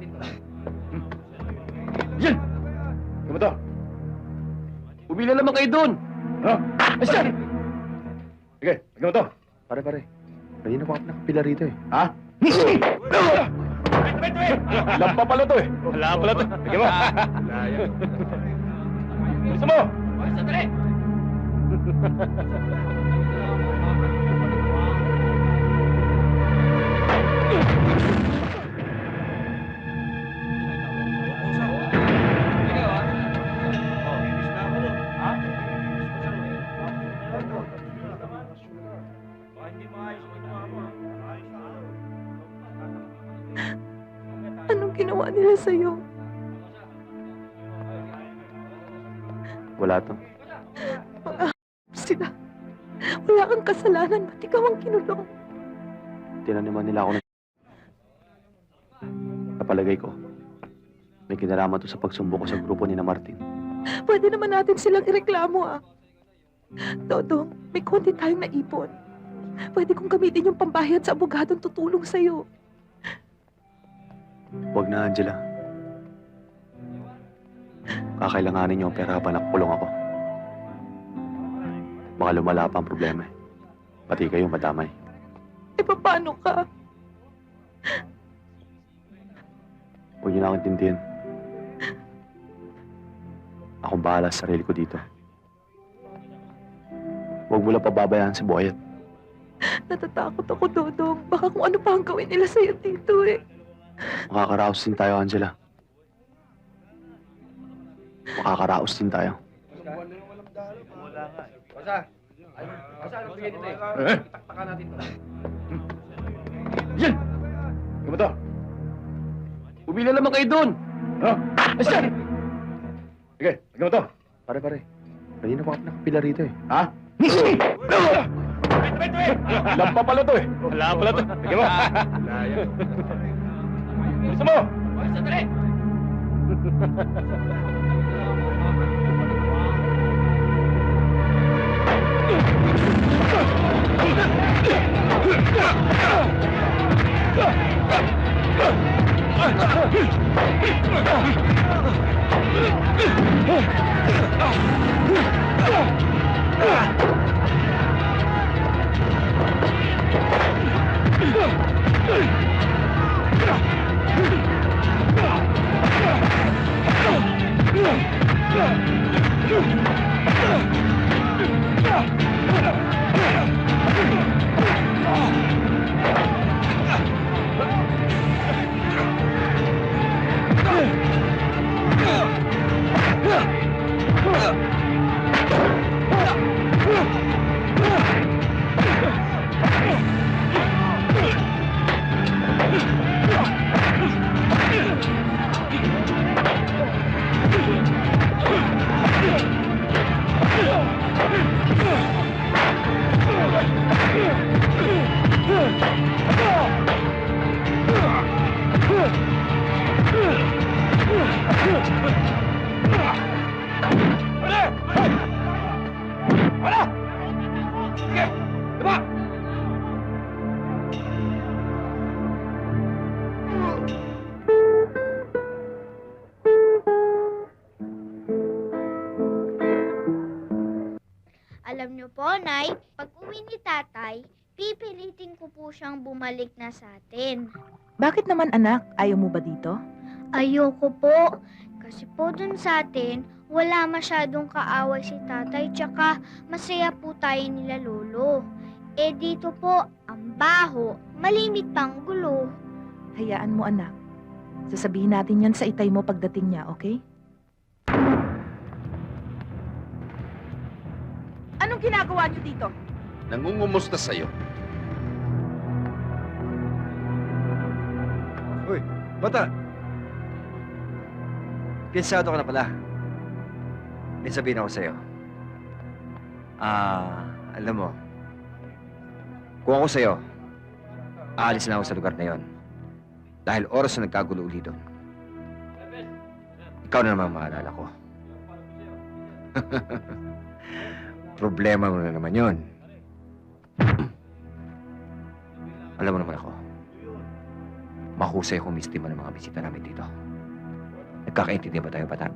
natin to. Yan! Kama to? Umila naman kayo doon! Ha? Asya! Sige, kama to? Pare, pare. Kanina pa ako nakapila rito eh. Ha? Lampa pala to eh. Wala pala to. Sige mo. Gusto mo? Sandali! Anong ginawa nila sa'yo? Wala to. Sila. Wala kang kasalanan. Ba't ikaw ang kinulong? Tinaniman nila ako ng... Kapalagay ko, may kinalaman to sa pagsumbo ko sa grupo ni na Martin. Pwede naman natin silang ireklamo ah. Dodong, may konti tayong naipon. Pwede kong gamitin yung pambayad sa abogadong tutulong sa'yo. Huwag na, Angela. Kakailanganin niyo ang pera habang nakukulong ako. Baka lumala pa ang problema eh. Pati kayo madamay. E paano ka? Huwag niyo na akong intindihin. Akong bahala sa sarili ko dito. Huwag mo lang pababayaan si Boyet. Natatakot ako, Dodong. Baka kung ano pa ang gawin nila sa'yo dito eh. Makakaraos din tayo, Angela. Makakaraos din tayo. Basta! Basta, anong bigay nito eh? Eh? Itaktakan natin to. Yan! Kama to? Umila naman kayo doon! Ha? Asya! Sige, kama to? Pare, pare. Kanina pa ako nakapila rito eh. Ha? Lampa pala to eh. Wala pala to. Sige mo. Gusto mo? Sandali! Alam po, Nay, pag uwi ni tatay, pipilitin ko po siyang bumalik na sa atin. Bakit naman anak? Ayaw mo ba dito? Ayoko po. Kasi po dun sa atin, wala masyadong kaaway si tatay, tsaka masaya po tayo nila lolo. Eh dito po, ang baho, malimit pang gulo. Hayaan mo anak. Sasabihin natin yan sa itay mo pagdating niya, okay? Anong ginagawa niyo dito? Nangungumusta sa'yo. Bata! Pinsado ka na pala. May sabihin ako sa'yo. Ah, alam mo, kung ako sa'yo, aalis na ako sa lugar na yon. Dahil oras na nagkagulo uli doon. Ikaw na naman ang maalala ko. Problema mo na naman yon. Alam mo naman ako. mahusay akong mistima ng mga bisita namin dito. Nagkakaintindihan ba tayo, bata?